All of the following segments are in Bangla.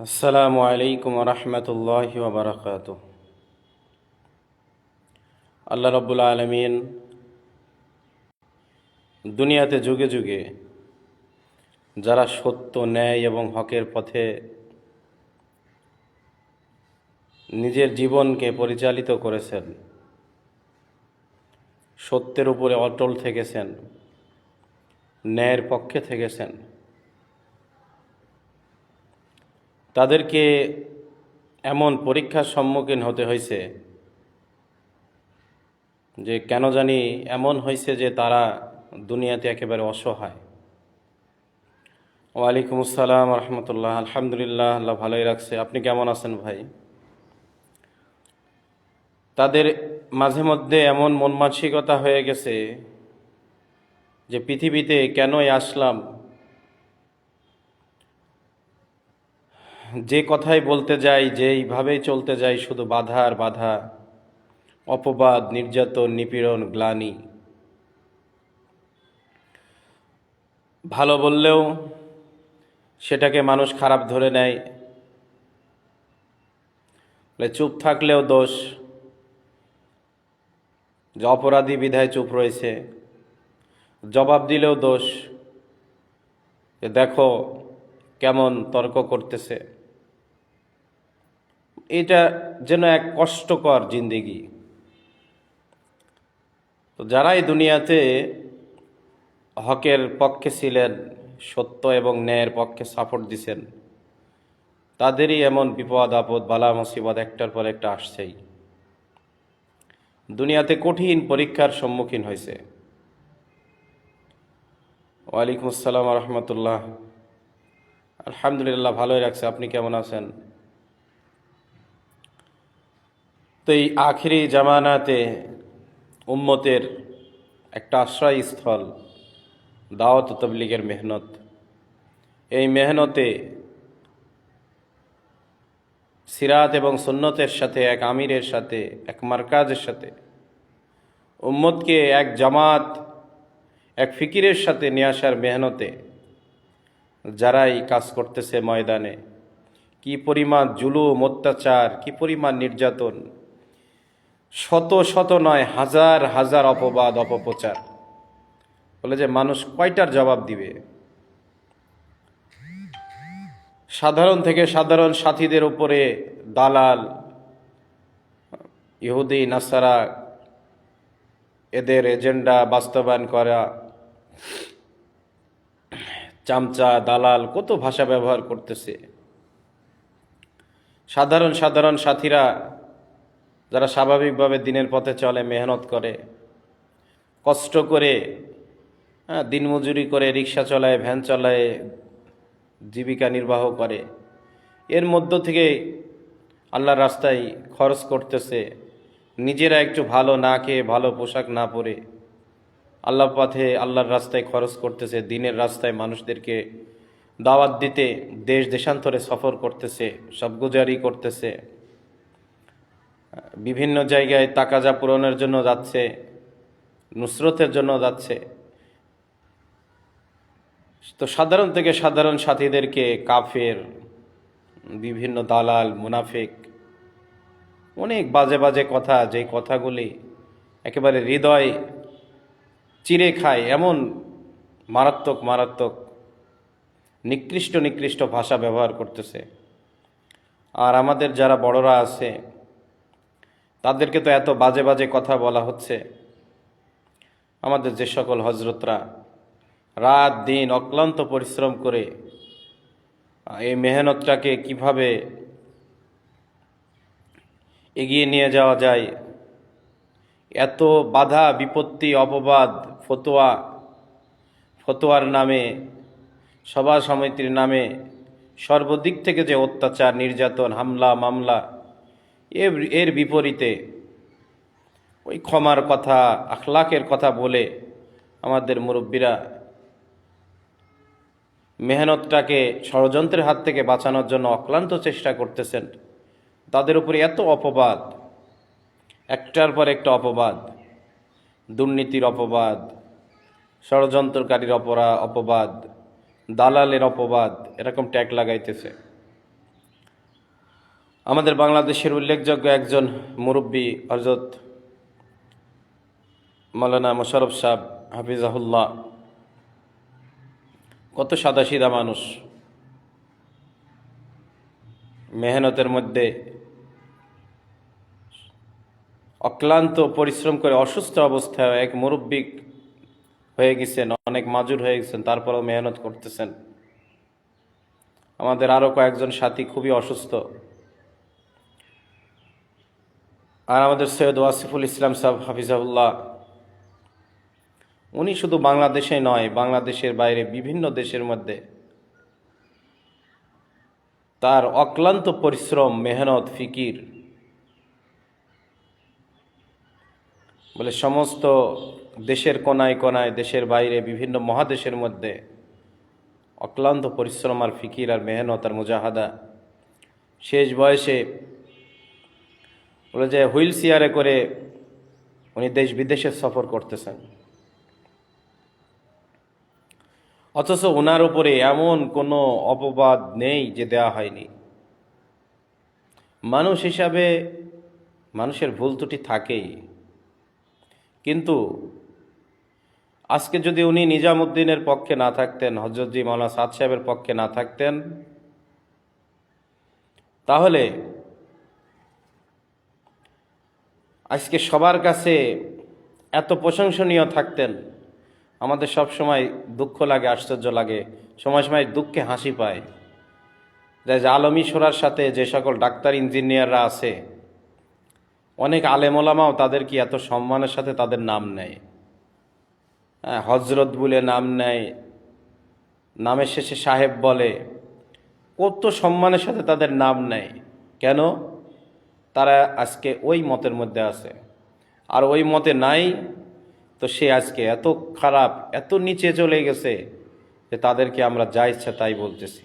আসসালামু আলাইকুম রহমতুল্লাহ বারকাত আল্লাহ রব্বুল আলমিন দুনিয়াতে যুগে যুগে যারা সত্য, ন্যায় এবং হকের পথে নিজের জীবনকে পরিচালিত করেছেন, সত্যের উপরে অটল থেকেছেন, ন্যায়ের পক্ষে থেকেছেন তাদেরকে এমন পরীক্ষার সম্মুখীন হতে হয়েছে যে কেন জানি এমন হয়েছে যে তারা দুনিয়াতে একেবারে অসহায়। ওয়ালাইকুম আসসালাম রহমতুল্লাহ, আলহামদুলিল্লাহ, আল্লাহ ভালোই রাখছে। আপনি কেমন আছেন ভাই? তাদের মাঝে মধ্যে এমন মন মানসিকতা হয়ে গেছে যে পৃথিবীতে কেনই আসলাম যে কথাই বলতে যাই যেইভাবেই চলতে যাই, শুধু বাধা আর বাধা। অপবাদ, নির্যাতন, নিপীড়ন, গ্লানি। ভালো বললেও সেটাকে মানুষ খারাপ ধরে নেয়। চুপ থাকলেও দোষ। যে অপরাধী বিধায় চুপ রয়েছে, জবাব দিলেও দোষ। দেখো কেমন তর্ক করতেছে। এটা যেন এক কষ্টকর জিন্দিগি। তো যারাই দুনিয়াতে হকের পক্ষে ছিলেন, সত্য এবং ন্যায়ের পক্ষে সাপোর্ট দিছেন, তাদেরই এমন বিপদ, আপদ, বালা, মুসিবত একটার পর একটা আসছেই। দুনিয়াতে কঠিন পরীক্ষার সম্মুখীন হয়েছে। ওয়ালাইকুম আসসালাম রহমতুল্লাহ। আলহামদুলিল্লাহ, ভালোই রাখছে আপনি কেমন আছেন? তো এই আখিরি জামানাতে উম্মতের একটা আশ্রয়স্থল, দাওয়াত তবলিগের মেহনত। এই মেহনতে সিরাত এবং সুন্নতের সাথে, এক আমিরের সাথে, এক মার্কাজের সাথে, উম্মতকে এক জামাত, এক ফিকিরের সাথে নিয়ে আসার মেহনতে যারাই কাজ করতেছে ময়দানে, কি পরিমাণ জুলুম, অত্যাচার, কি পরিমাণ নির্যাতন শত শত নয়, হাজার হাজার অপবাদ, অপপ্রচার। বলে যে মানুষ কয়টার জবাব দিবে? সাধারণ থেকে সাধারণ সাথীদের উপরে দালাল, ইহুদি, নাসারা, এদের এজেন্ডা বাস্তবায়ন করা, চামচা, দালাল, কত ভাষা ব্যবহার করতেছে? সাধারণ সাধারণ সাথীরা যারা স্বাভাবিকভাবে দিনের পথে চলে, মেহনত করে, কষ্ট করে হ্যাঁ দিনমজুরি করে, রিক্সা চলায়, ভ্যান চলায়, জীবিকা নির্বাহ করে, এর মধ্য থেকে আল্লাহর রাস্তায় খরচ করতেছে, নিজেরা একটু ভালো না খেয়ে, ভালো পোশাক না পরে আল্লাহ পথে আল্লাহর রাস্তায় খরচ করতেছে, দিনের রাস্তায় মানুষদেরকে দাওয়াত দিতে দেশ দেশান্তরে সফর করতেছে সবগুজারি করতেছে। বিভিন্ন জায়গায় তাকাজা পূরণের জন্য যাচ্ছে, নুসরতের জন্য যাচ্ছে। তো সাধারণ থেকে সাধারণ সাথীদেরকে কাফের, বিভিন্ন দালাল, মুনাফিক, অনেক বাজে বাজে কথা যেই কথাগুলি একেবারে হৃদয় চিরে খায়, এমন মারাত্মক মারাত্মক, নিকৃষ্ট নিকৃষ্ট ভাষা ব্যবহার করতেছে। আর আমাদের যারা বড়রা আছে তাদেরকে তো এত বাজে বাজে কথা বলা হচ্ছে। আমাদের যে সকল হজরতরা রাত দিন অক্লান্ত পরিশ্রম করে, এই মেহনতটাকে কীভাবে এগিয়ে নিয়ে যাওয়া যায়, এত বাধা, বিপত্তি, অপবাদ, ফতোয়া, ফতোয়ার নামে সভা সমিতির নামে সর্বদিক থেকে যে অত্যাচার, নির্যাতন, হামলা, মামলা এর বিপরীতে ওই ক্ষমার কথা, আখলাকের কথা বলে আমাদের মুরব্বীরা মেহনতটাকে ষড়যন্ত্রের হাত থেকে বাঁচানোর জন্য অক্লান্ত চেষ্টা করতেছেন। তাদের উপরে এত অপবাদ, একটার পর একটা অপবাদ, দুর্নীতির অপবাদ, ষড়যন্ত্রকারীর অপরা অপবাদ, দালালের অপবাদ, এরকম ট্যাগ লাগাইতেছে। আমাদের বাংলাদেশের উল্লেখযোগ্য একজন মুরব্বী হজরত মৌলানা মোশারফ সাহ হাফিজাহুল্লাহ। কত সাদাসিধা মানুষ। মেহনতের মধ্যে অক্লান্ত পরিশ্রম করে অসুস্থ অবস্থায় এক মুরব্বী হয়ে গেছেন, অনেক মাজুর হয়ে গেছেন, তারপরেও মেহনত করতেছেন। আমাদের আরও কয়েকজন সাথী খুবই অসুস্থ। আর আমাদের সৈয়দ ওয়াসিফুল ইসলাম সাহ হাফিজাউল্লাহ উনি শুধু বাংলাদেশে নয়, বাংলাদেশের বাইরে বিভিন্ন দেশের মধ্যে তার অক্লান্ত পরিশ্রম, মেহনত, ফিকির বলে সমস্ত দেশের কোনায় কোনায়, দেশের বাইরে বিভিন্ন মহাদেশের মধ্যে অক্লান্ত পরিশ্রম আর ফিকির আর মেহনত আর মুজাহাদা শেষ বয়সে বলে যে হুইল চেয়ারে করে উনি দেশ বিদেশে সফর করতেছেন। অথচ ওনার উপরে এমন কোনো অপবাদ নেই যে দেয়া হয়নি। মানুষ হিসাবে মানুষের ভুল ত্রুটি থাকেই। কিন্তু আজকে যদি উনি নিজামুদ্দিনের পক্ষে না থাকতেন হজরতজি মাওলানা সাদ সাহেবের পক্ষে না থাকতেন, তাহলে আজকে সবার কাছে এত প্রশংসনীয় থাকতেন। আমাদের সব সময় দুঃখ লাগে, আশ্চর্য লাগে। সময় সময় দুঃখে হাসি পায়। যে আলমী সোরার সাথে যে সকল ডাক্তার, ইঞ্জিনিয়াররা আছে, অনেক আলেমোলামাও তাদের কি এত সম্মানের সাথে তাদের নাম নেয়? হ্যাঁ হজরত বলে নাম নেয়, নামের শেষে সাহেব বলে। কত সম্মানের সাথে তাদের নাম নেয়। কেন? তারা আজকে ওই মতের মধ্যে আছে। আর ওই মতে নাই, তো সে আজকে এত খারাপ, এত নিচে চলে গেছে যে তাদেরকে আমরা যা ইচ্ছা তাই বলতেছি।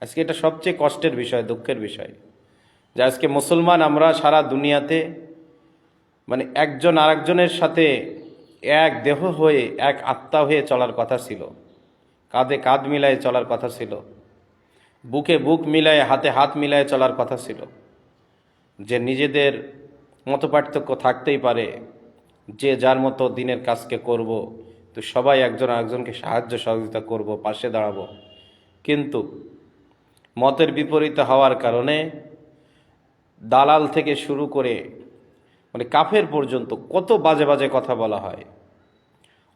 আজকে এটা সবচেয়ে কষ্টের বিষয়, দুঃখের বিষয়। যে আজকে মুসলমান আমরা সারা দুনিয়াতে মানে একজন আরেকজনের সাথে এক দেহ হয়ে, এক আত্মা হয়ে চলার কথা ছিল। কাঁধে কাঁধ মিলায়ে চলার কথা ছিল। বুকে বুক মিলায়ে হাতে হাত মিলায়ে চলার কথা ছিল। যে নিজেদের মতপার্থক্য থাকতেই পারে, যে যার মতো দিনের কাজকে করব, তো সবাই একজন আরেকজনকে সাহায্য সহযোগিতা করব, পাশে দাঁড়াবো। কিন্তু মতের বিপরীত হওয়ার কারণে দালাল থেকে শুরু করে মানে কাফের পর্যন্ত কত বাজে বাজে কথা বলা হয়।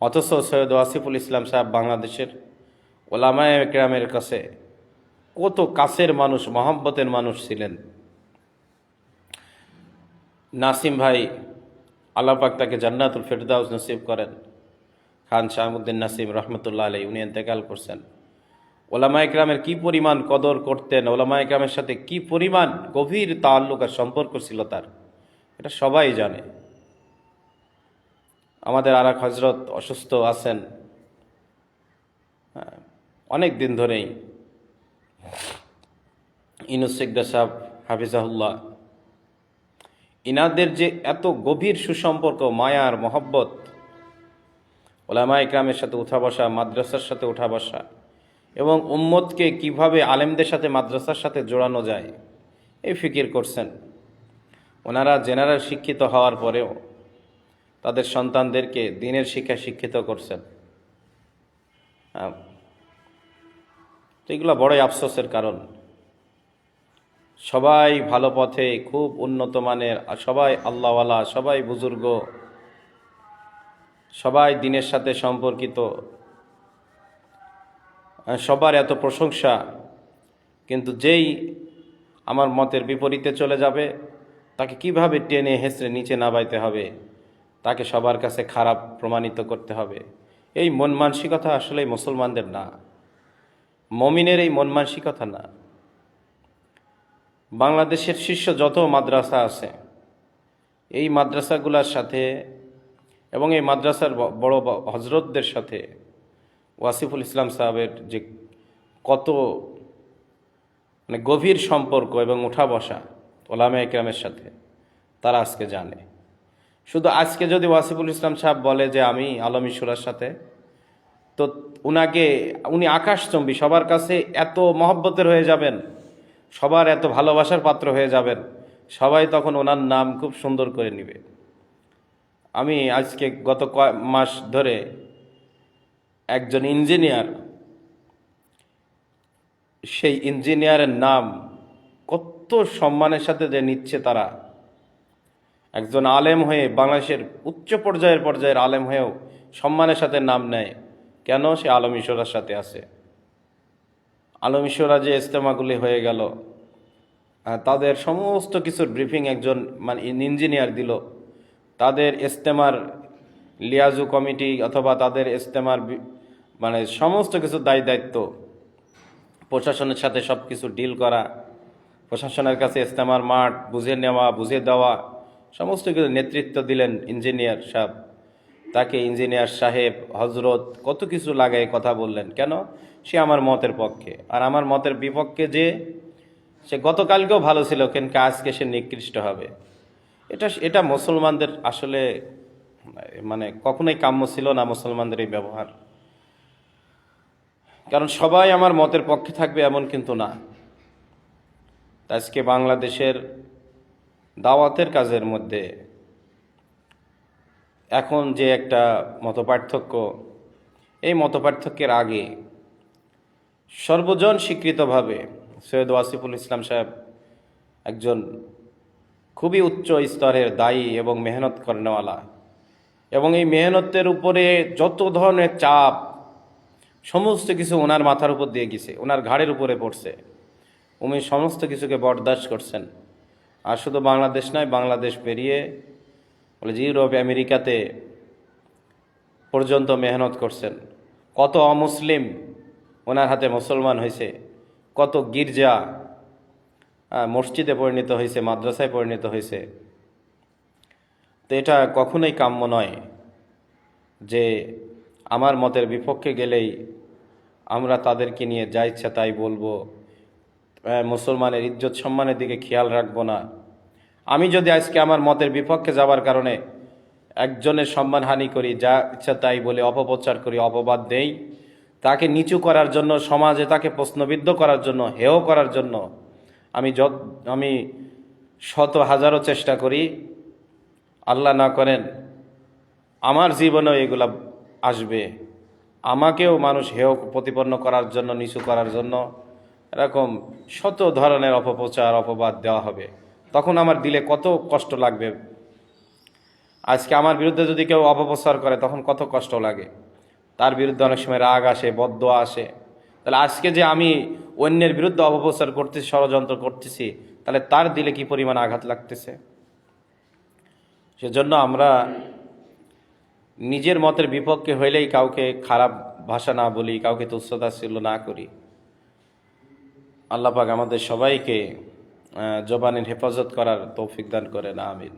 অথচ সৈয়দ ওয়াসিফুল ইসলাম সাহেব বাংলাদেশের ওলামায় একরামের কাছে কত কাছের মানুষ, মহাব্বতের মানুষ ছিলেন। নাসিম ভাই আল্লাপাক তাকে জান্নাতুল ফেরদাউস নসিব করেন। খান শাহমুদ্দিন নাসিম রহমতুল্লাহ আলী উনি এতেকাল করছেন। ওলামা ইকরামের কী পরিমাণ কদর করতেন ওলামা ইকরামের সাথে কি পরিমাণ গভীর তাল্লুক আর সম্পর্ক ছিল তার এটা সবাই জানে। আমাদের আর এক হজরত অসুস্থ আছেন হ্যাঁ, অনেক দিন ধরেই। ইনুস সিকদার সাহেব হাফিজাহুল্লাহ ইনাদের যে এত গভীর সুসম্পর্ক মায়ার মহব্বত ওলামা ইকরামের সাথে উঠা বসা, মাদ্রাসার সাথে উঠা বসা, এবং উম্মতকে কীভাবে আলেমদের সাথে, মাদ্রাসার সাথে জোড়ানো যায়, এই ফিকির করছেন ওনারা জেনারেল শিক্ষিত হওয়ার পরেও তাদের সন্তানদেরকে দিনের শিক্ষা শিক্ষিত করছেন। তো এগুলো বড়ই আফসোসের কারণ সবাই ভালো পথে, খুব উন্নত মানের সবাই আল্লাহওয়ালা, সবাই বুজুর্গ, সবাই দিনের সাথে সম্পর্কিত। সবার এত প্রশংসা, কিন্তু যেই আমার মতের বিপরীতে চলে যাবে, তাকে কীভাবে টেনে হেসড়ে নিচে নামাইতে হবে? তাকে সবার কাছে খারাপ প্রমাণিত করতে হবে। এই মন মানসিকতা আসলে মুসলমানদের না। মমিনের এই মন মানসিকতা না। বাংলাদেশের শীর্ষ যত মাদ্রাসা আছে, এই মাদ্রাসাগুলোর সাথে এবং এই মাদ্রাসার বড় হজরতদের সাথে ওয়াসিফুল ইসলাম সাহেবের যে কত মানে গভীর সম্পর্ক এবং উঠা বসা ওলামা একরামের সাথে, তারা আজকে জানে। শুধু আজকে যদি ওয়াসিফুল ইসলাম সাহেব বলে যে আমি আলম ইসুরার সাথে, তো উনাকে, উনি আকাশচম্বী, সবার কাছে এত মহব্বতের হয়ে যাবেন। সবার এত ভালোবাসার পাত্র হয়ে যাবেন, সবাই তখন ওনার নাম খুব সুন্দর করে নিবে। আমি আজকে গত কয় মাস ধরে একজন ইঞ্জিনিয়ার, সেই ইঞ্জিনিয়ারের নাম কত সম্মানের সাথে যে নিচ্ছে তারা। একজন আলেম হয়ে বাংলাদেশের উচ্চ পর্যায়ের পর্যায়ের আলেম হয়েও সম্মানের সাথে নাম নেয়। কেন সে আলম ঈশ্বরার সাথে আছে? আলম ঈশ্বরা যে ইস্তেমাগুলি হয়ে গেল তাদের সমস্ত কিছুর ব্রিফিং একজন মানে ইঞ্জিনিয়ার দিল। তাদের ইস্তেমার লিয়াজু কমিটি অথবা তাদের ইস্তেমার বি- মানে সমস্ত কিছু দায় দায়িত্ব, প্রশাসনের সাথে সব কিছু ডিল করা, প্রশাসনের কাছে ইজতেমার মাঠ বুঝে নেওয়া, বুঝে দেওয়া, সমস্ত কিছু নেতৃত্ব দিলেন ইঞ্জিনিয়ার সাহেব। তাকে ইঞ্জিনিয়ার সাহেব হজরত কত কিছু লাগায় কথা বললেন। কেন? সে আমার মতের পক্ষে। আর আমার মতের বিপক্ষে যে, সে গতকালকেও ভালো ছিল, কিন্তু আজকে সে নিকৃষ্ট হবে। এটা এটা মুসলমানদের আসলে মানে কখনোই কাম্য ছিল না মুসলমানদের এই ব্যবহার। কারণ সবাই আমার মতের পক্ষে থাকবে এমন কিন্তু না। আজকে বাংলাদেশের দাওয়াতের কাজের মধ্যে এখন যে একটা মতপার্থক্য, এই মতপার্থক্যের আগে সর্বজন স্বীকৃতভাবে সৈয়দ ওয়াসিফুল ইসলাম সাহেব একজন খুবই উচ্চ স্তরের দায়ী এবং মেহনত করেনওয়ালা এবং এই মেহনতের উপরে যত ধরনের চাপ, সমস্ত কিছু ওনার মাথার উপর দিয়ে গেছে, ওনার ঘাড়ের উপরে পড়ছে, উনি সমস্ত কিছুকে বরদাস্ত করছেন। আর শুধু বাংলাদেশ নয়, বাংলাদেশ পেরিয়ে বলে যে ইউরোপ আমেরিকাতে পর্যন্ত মেহনত করছেন। কত অমুসলিম ওনার হাতে মুসলমান হয়েছে কত গির্জা মসজিদে পরিণত হয়েছে মাদ্রাসায় পরিণত হয়েছে তো এটা কখনোই কাম্য নয় যে আমার মতের বিপক্ষে গেলেই আমরা তাদেরকে নিয়ে যা ইচ্ছা তাই বলব। মুসলমানের ইজ্জত সম্মানের দিকে খেয়াল রাখব না। আমি যদি আজকে আমার মতের বিপক্ষে যাওয়ার কারণে একজনের সম্মানহানি করি, যা ইচ্ছা তাই বলে অপপ্রচার করি, অপবাদ দেই, তাকে নিচু করার জন্য, সমাজে তাকে প্রশ্নবিদ্ধ করার জন্য, হেয় করার জন্য আমি যত, আমি শত হাজারও চেষ্টা করি, আল্লাহ না করেন, আমার জীবনেও এগুলা আসবে। আমাকেও মানুষ হেয় প্রতিপন্ন করার জন্য, নিচু করার জন্য এরকম শত ধরনের অপপ্রচার, অপবাদ দেওয়া হবে। তখন আমার দিলে কত কষ্ট লাগবে। আজকে আমার বিরুদ্ধে যদি কেউ অপপ্রচার করে, তখন কত কষ্ট লাগে। তার বিরুদ্ধে অনেক সময় রাগ আসে বদ্ধ আসে। তাহলে আজকে যে আমি অন্যের বিরুদ্ধে অপপ্রচার করতেছি, ষড়যন্ত্র করতেছি, তাহলে তার দিলে কি পরিমাণ আঘাত লাগতেছে? সেজন্য আমরা নিজের মতের বিপক্ষে হইলেই কাউকে খারাপ ভাষা না বলি, কাউকে তুচ্ছতাচ্ছিল্য না করি। আল্লাহ পাক আমাদের সবাইকে জবানের হেফাজত করার তৌফিক দান করেন আমিন।